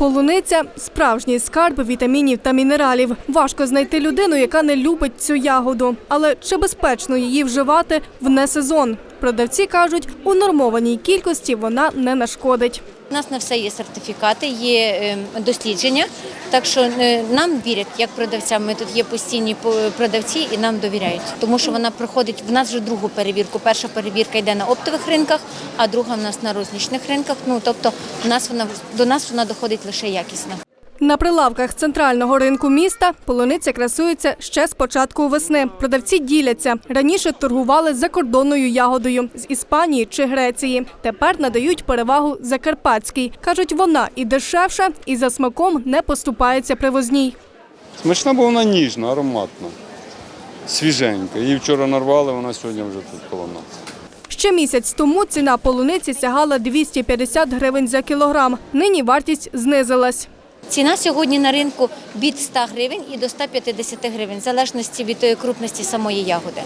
Полуниця справжній скарб вітамінів та мінералів. Важко знайти людину, яка не любить цю ягоду. Але чи безпечно її вживати в несезон? Продавці кажуть, у нормованій кількості вона не нашкодить. У нас на все є сертифікати, є е, дослідження, так що е, нам вірять як продавцям. Ми тут є постійні по- продавці і нам довіряють, тому що вона проходить в нас вже другу перевірку. Перша перевірка йде на оптових ринках, а друга в нас на рознічних ринках. Ну тобто, в нас вона до нас вона доходить лише якісна. На прилавках центрального ринку міста полуниця красується ще з початку весни. Продавці діляться. Раніше торгували закордонною ягодою з Іспанії чи Греції. Тепер надають перевагу закарпатській. Кажуть, вона і дешевша, і за смаком не поступається привозній. Смачна, бо вона ніжна, ароматна, свіженька. Її вчора нарвали, вона сьогодні вже тут коло нас. Ще місяць тому ціна полуниці сягала 250 гривень за кілограм. Нині вартість знизилась. Ціна сьогодні на ринку від 100 гривень і до 150 гривень, в залежності від крупності самої ягоди.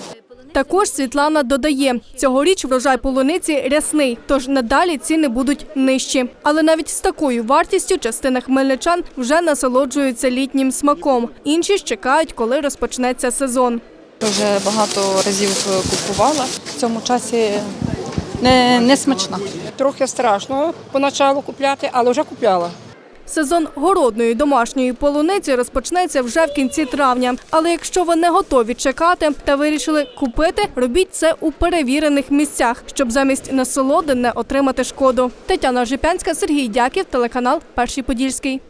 Також Світлана додає, цьогоріч врожай полуниці рясний, тож надалі ціни будуть нижчі. Але навіть з такою вартістю частина хмельничан вже насолоджуються літнім смаком. Інші ж чекають, коли розпочнеться сезон. Вже багато разів е, купувала. В цьому часі не, не смачна. Трохи страшно поначалу купляти, але вже купляла. Сезон городної домашньої полуниці розпочнеться вже в кінці травня. Але якщо ви не готові чекати та вирішили купити, робіть це у перевірених місцях, щоб замість насолоди не отримати шкоду. Тетяна Жипянська, Сергій Дяків, телеканал Перший Подільський.